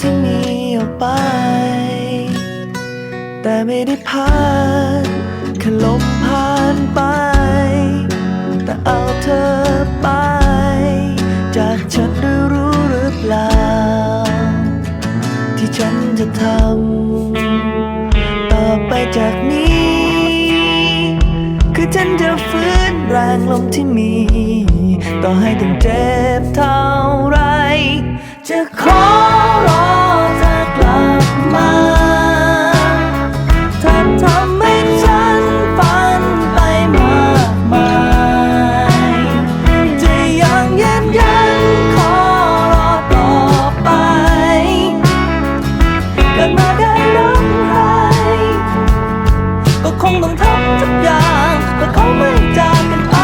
ที่มีออกไป แต่ไม่ได้พานแค่ลมผ่านไป แต่เอาเธอไป จากฉันได้รู้หรือเปล่า ที่ฉันจะทำต่อไปจากนี้ คือฉันจะฟื้นแรงลมที่มี ต่อให้ต้องเจ็บเท่าไรจะขอ คงต้องทำทุกอย่างเพื่อเขาไม่จากกันไป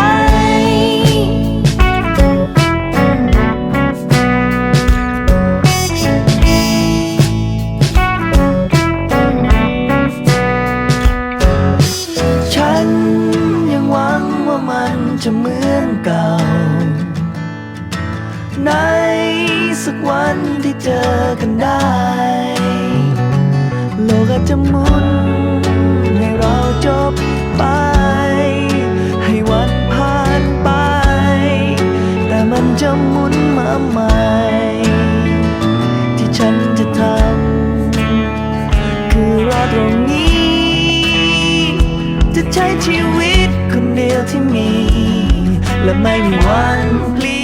ฉันยังหวังว่ามันจะเหมือนเก่า ในสักวันที่เจอกันได้ โลกอาจจะหมุน จบไป ให้วันผ่านไป แต่มันจะหมุนมาใหม่ ที่ฉันจะทำคือรอตรงนี้ จะใช้ชีวิตคนเดียวที่มี และไม่มีวันปลี